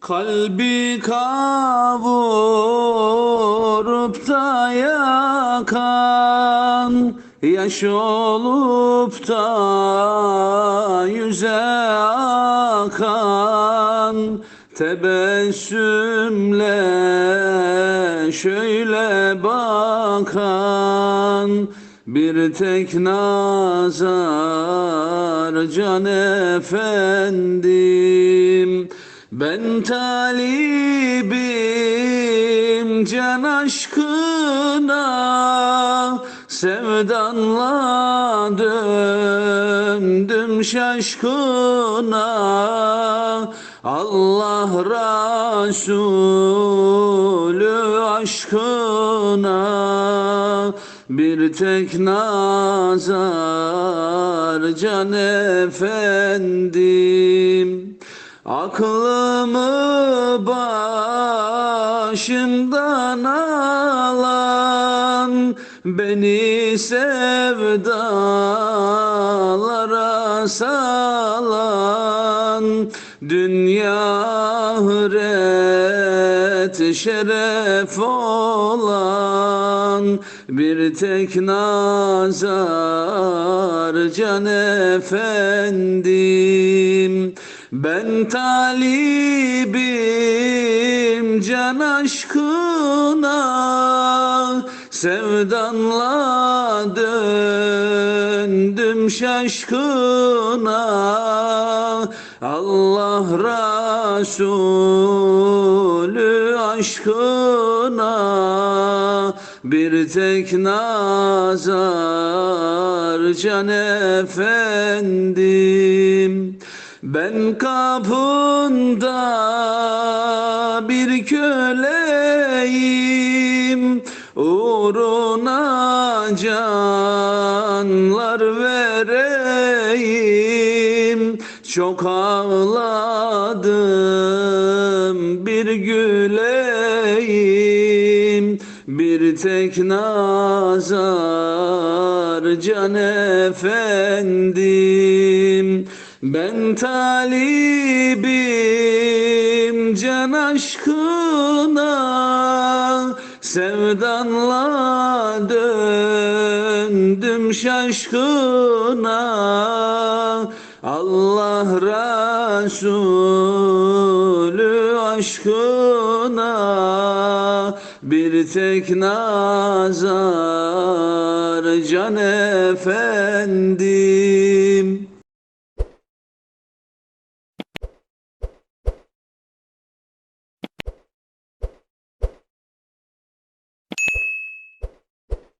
Kalbi kavurup da yakan Yaş olup da yüze akan. Tebessümle şöyle bakan Bir tek nazar can efendim ben talibim can aşkına Sevdanla döndüm şaşkına. Allah Resulü aşkına bir tek nazar can efendim Aklımı başımdan alan Beni sevdalara salan Dünya ahiret şeref olan Bir tek nazar can efendim ben talibim can aşkına Sevdanla döndüm şaşkına. Allah Resulü aşkına bir tek nazar can efendim ben kapında bir köleyim Uğruna canlar vereyim. Çok ağladım bir güleyim Bir tek nazar can efendim ben talibim can aşkına Sevdanla döndüm şaşkına. Allah Resulü aşkına Bir tek nazar can efendim